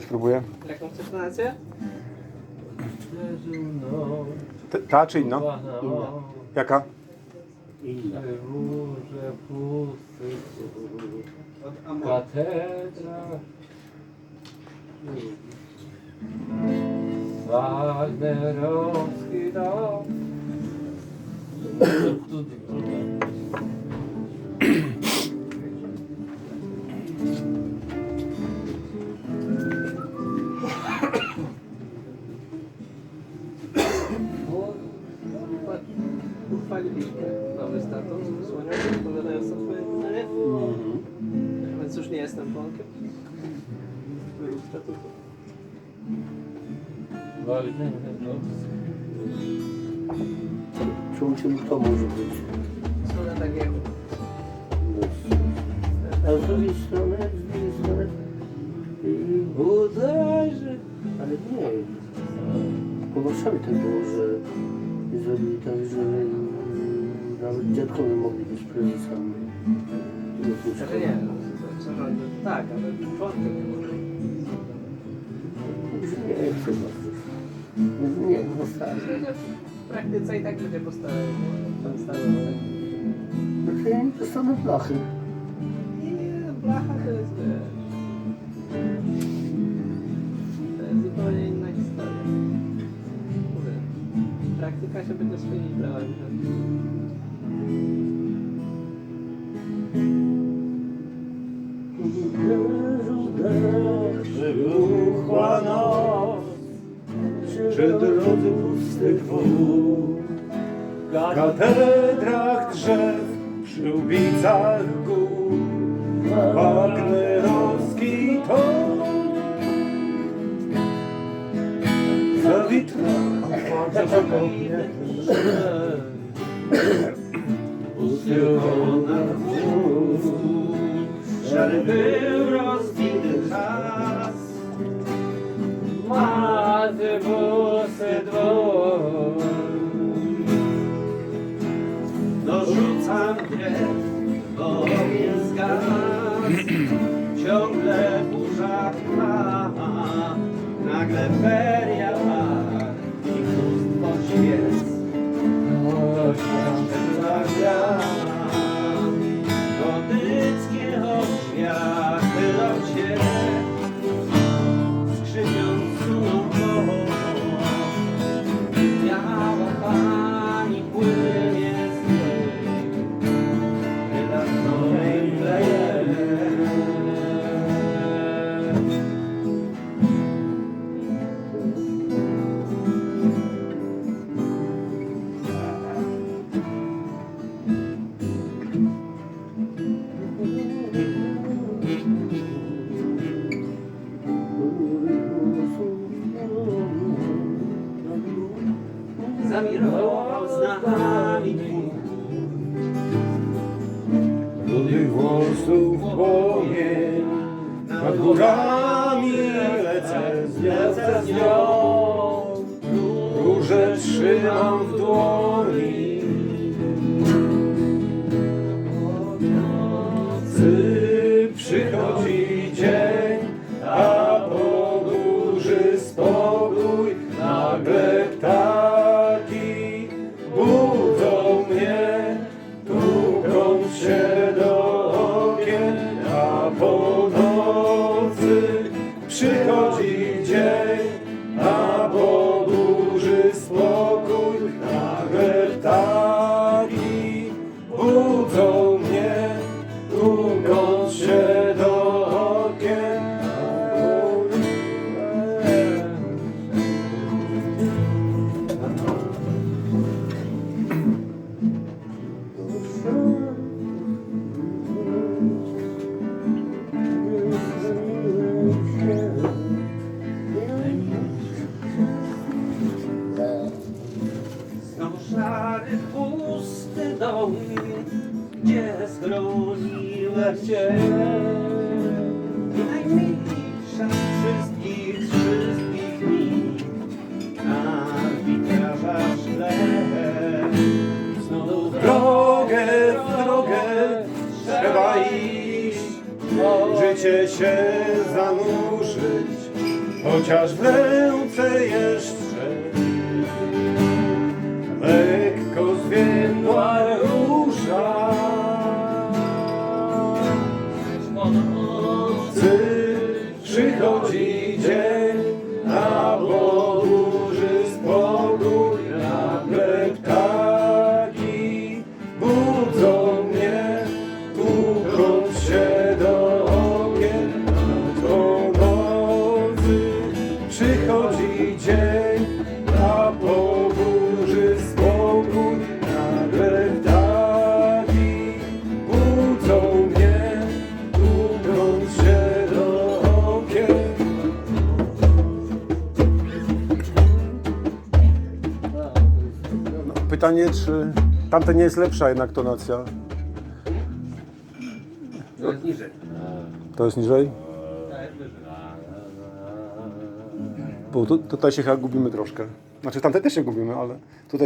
Spróbuję. Jaką chcesz nację? T- Ta czy inna? Jaka? Róże pusty, Od Amor. katedra. Wagnerowski dom. Uchwaliliśmy nowy statut słoniowy, odpowiadając na twoje pytanie. Więc już nie jestem członkiem. Według statutu. Wagnerowski. Członkiem to może być. Strona takiego. A z drugiej strony, z drugiej strony, Uderzy. ale nie. Po Warszawie tak było, że zrobili tak, że nawet dziadkowie mogli być prezesami. Znaczy nie, no, to tak, ale członkiem nie może. Że nie chyba. Nie, że w praktyce i tak będzie postarał. Pan stały, Znaczy ja nie dostanę blachy. Nie, blacha to jest Praktyka się będzie swoimi prawami. Wybuchła noc Przy drodze pustych dwóch W katedrach drzew, przy ubicach gór, witrami Usyłona chmur Szary był rozbity czas. Maty busy dwóch. Dorzucam bo ogień zgasł. Ciągle burza trwa, nagle feria par Lord, Zawirował z nami. Rudych włosów płomień, nad górami lecę, lecę z nią. Róże trzymam w dłoni. Nocy przychodzi dzień, a po burzy spokój. Nagle ptaki przychodzi dzień, Znowu szary, pusty dom, gdzie schroniłem cię. Najmilsza wszystkich, wszystkich mi, na witrażach szkle. Znowu W drogę, w drogę trzeba iść, życie się zanurzyć chociaż w ręce jeszcze przychodzi dzień, a po burzy spokój nagle ptaki budzą mnie, tłucząc się do okien. Pytanie, czy tamte nie jest lepsza jednak tonacja? To jest niżej. To jest niżej? Bo tu, tutaj się chyba gubimy troszkę. Znaczy tamte też się gubimy, ale tutaj